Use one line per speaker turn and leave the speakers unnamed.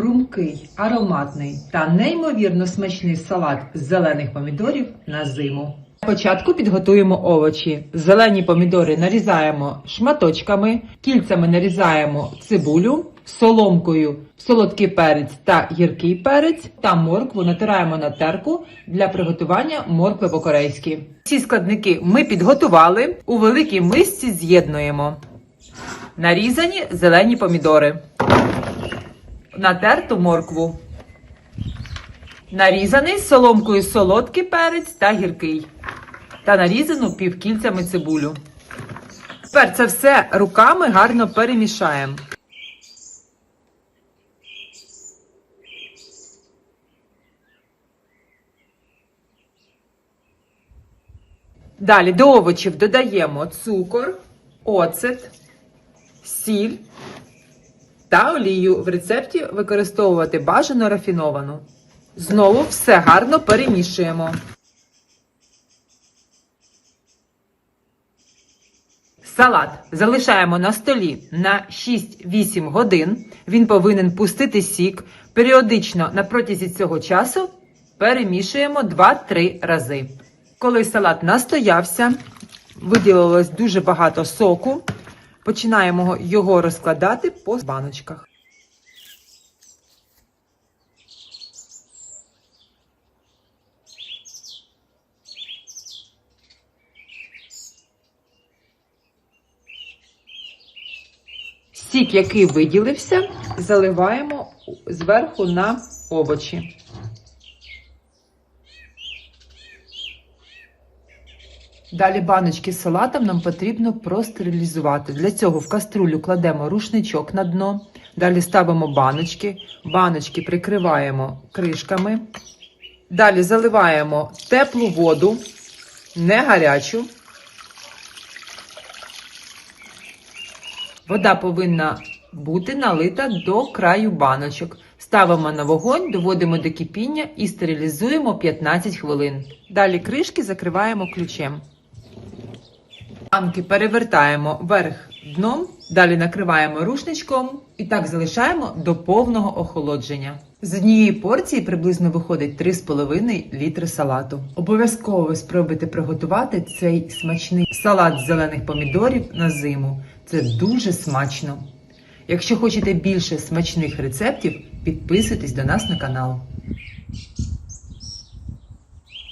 хрумкий, ароматний та неймовірно смачний салат з зелених помідорів на зиму. Спочатку підготуємо овочі. Зелені помідори нарізаємо шматочками, кільцями нарізаємо цибулю, соломкою солодкий перець та гіркий перець та моркву натираємо на терку для приготування моркви по-корейськи. Ці складники ми підготували. У великій мисці з'єднуємо. Нарізані зелені помідори. Натерту моркву. Нарізаний соломкою солодкий перець та гіркий. Та нарізану півкільцями цибулю. Тепер це все руками гарно перемішаємо. Далі до овочів додаємо цукор, оцет, сіль та олію. В рецепті використовувати бажано рафіновану. Знову все гарно перемішуємо. Салат залишаємо на столі на 6-8 годин. Він повинен пустити сік. Періодично на протязі цього часу перемішуємо 2-3 рази. Коли салат настоявся, виділилось дуже багато соку. Починаємо його розкладати по баночках. Сік, який виділився, заливаємо зверху на овочі. Далі баночки з салатом нам потрібно простерилізувати. Для цього в каструлю кладемо рушничок на дно. Далі ставимо баночки. Баночки прикриваємо кришками. Далі заливаємо теплу воду, не гарячу. Вода повинна бути налита до краю баночок. Ставимо на вогонь, доводимо до кипіння і стерилізуємо 15 хвилин. Далі кришки закриваємо ключем. Банки перевертаємо вверх дном, далі накриваємо рушничком і так залишаємо до повного охолодження. З однієї порції приблизно виходить 3,5 літри салату. Обов'язково спробуйте приготувати цей смачний салат з зелених помідорів на зиму. Це дуже смачно. Якщо хочете більше смачних рецептів, підписуйтесь до нас на канал.